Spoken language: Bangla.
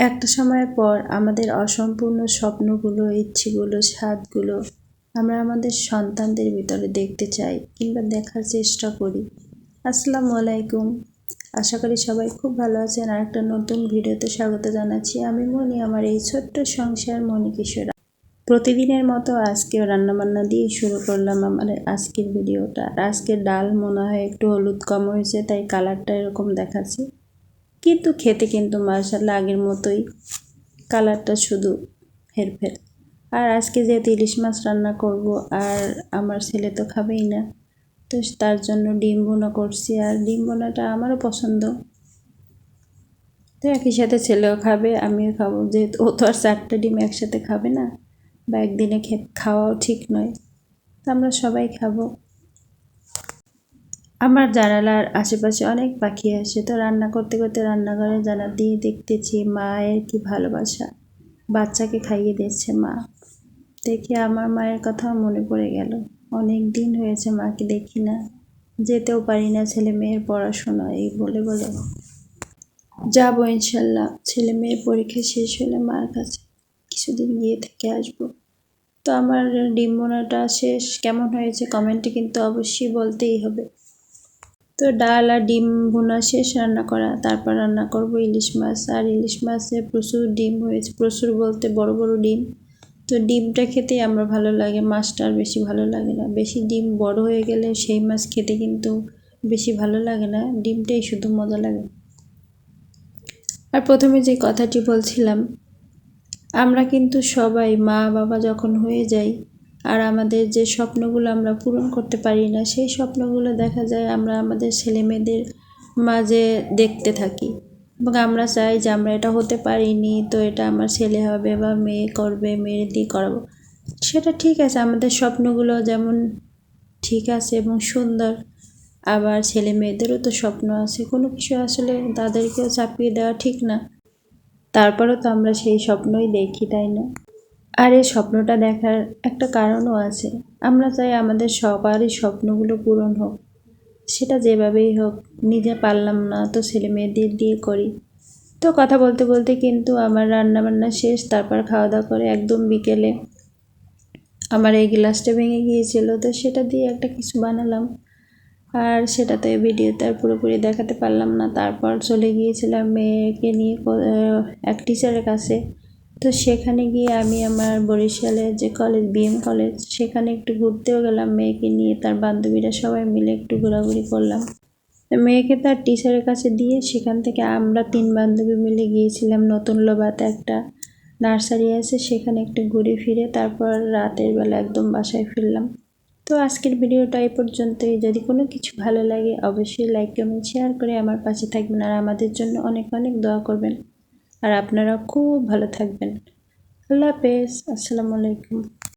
একটা সময়ের পর আমাদের অসম্পূর্ণ স্বপ্নগুলো, ইচ্ছেগুলো, স্বাদগুলো আমরা আমাদের সন্তানদের ভিতরে দেখতে চাই কিংবা দেখার চেষ্টা করি। আসসালামু আলাইকুম। আশা করি সবাই খুব ভালো আছেন। আর একটা নতুন ভিডিওতে স্বাগত জানাচ্ছি। আমি মনি, আমার এই ছোট্ট সংসার মনি কিশোরা প্রতিদিনের মতো আজকেও রান্নাবান্না দিয়ে শুরু করলাম আমার আজকের ভিডিওটা। আর আজকের ডাল মনে হয় একটু হলুদ কম হয়েছে, তাই কালারটা এরকম দেখাচ্ছে। কিন্তু খেতে কিন্তু মার্শাল্লাহ আগের মতোই কালারটা শুধু হেরফের। আর আজকে যেহেতু ইলিশ মাছ রান্না করব, আর আমার ছেলে তো খাবেই না, তো তার জন্য ডিম বোনা করছি, আর ডিম বোনাটা আমারও পছন্দ। তো একই সাথে ছেলেও খাবে, আমিও খাব, যেহেতু ও তো আর চারটে ডিম একসাথে খাবে না, বা একদিনে খেত খাওয়াও ঠিক নয়। তো আমরা সবাই খাব। আমার জানালার আশেপাশে অনেক পাখি আসে। তো রান্না করতে করতে রান্নাঘরে জানা দিয়ে দেখতেছি, মায়ের কি ভালোবাসা। বাচ্চাকে খাইয়ে দিচ্ছে মা। দেখে আমার মায়ের কথাও মনে পড়ে গেল। অনেক দিন হয়েছে মাকে দেখি না। যেতেও পারি না ছেলে মেয়ের পড়াশোনা, এই বলে বলে। যাব ইনশাল্লাহ। ছেলে মেয়ের পরীক্ষা শেষ হলে মার কাছে কিছুদিন গিয়ে থেকে আসব। তো আমার ডিম বোনাটা শেষ। কেমন হয়েছে কমেন্টে কিন্তু অবশ্যই বলতেই হবে। তো ডাল আর ডিম বোনা শেষ, রান্না করা। তারপর রান্না করব ইলিশ মাছ। আর ইলিশ মাছে প্রচুর ডিম হয়েছে, প্রচুর বলতে বড় বড় ডিম। তো ডিমটা খেতে আমার ভালো লাগে, মাছটা আর বেশি ভালো লাগে না। বেশি ডিম বড় হয়ে গেলে সেই মাছ খেতে কিন্তু বেশি ভালো লাগে না। ডিমটাই শুধু মজা লাগে। আর প্রথমে যে কথাটি বলছিলাম, আমরা কিন্তু সবাই মা বাবা যখন হয়ে যাই আর আমাদের যে স্বপ্নগুলো আমরা পূরণ করতে পারি না, সেই স্বপ্নগুলো দেখা যায় আমরা আমাদের ছেলে মেয়েদের মাঝে দেখতে থাকি। এবং আমরা চাই যে আমরা এটা হতে পারিনি, তো এটা আমার ছেলে হবে বা মেয়ে করবে মেয়ে দিয়ে করাবো। সেটা ঠিক আছে, আমাদের স্বপ্নগুলো যেমন ঠিক আছে এবং সুন্দর, আবার ছেলে মেয়েদেরও তো স্বপ্ন আছে, কোনো কিছু আসলে তাদেরকেও চাপিয়ে দেওয়া ঠিক না। তারপরেও তো আমরা সেই স্বপ্নই দেখি, তাই না? আর এই স্বপ্নটা দেখার একটা কারণও আছে। আমরা চাই আমাদের সবারই স্বপ্নগুলো পূরণ হোক। সেটা যেভাবেই হোক, নিজে পারলাম না তো ছেলে মেয়েদের দিয়ে করি। তো কথা বলতে বলতে কিন্তু আমার রান্না বান্না শেষ, তারপর খাওয়া দাওয়া করে একদম বিকেলে আমার এই গ্লাসটা ভেঙে গিয়েছিল। তো সেটা দিয়ে একটা কিছু বানালাম। আর সেটা তো এই ভিডিওতে আর পুরোপুরি দেখাতে পারলাম না। তারপর চলে গিয়েছিলাম মেয়েকে নিয়ে এক টিচারের কাছে। তো সেখানে গিয়ে আমি আমার বরিশালের যে কলেজ, বিএম কলেজ, সেখানে একটু ঘুরতেও গেলাম। মেয়েকে নিয়ে তার বান্ধবীরা সবাই মিলে একটু ঘোরাঘুরি করলাম। মেয়েকে তার টিচারের কাছে দিয়ে সেখান থেকে আমরা তিন বান্ধবী মিলে গিয়েছিলাম নতুন লোবাতে একটা নার্সারি আছে, সেখানে একটু ঘুরে ফিরে তারপর রাতের বেলা একদম বাসায় ফিরলাম। তো আজকের ভিডিওটা এই পর্যন্তই। যদি কোনো কিছু ভালো লাগে, অবশ্যই লাইক কমেন্ট শেয়ার করে আমার পাশে থাকবেন আর আমাদের জন্য অনেক অনেক দোয়া করবেন। আর আপনারা খুব ভালো থাকবেন। আল্লাহ হাফেজ। আসসালামু আলাইকুম।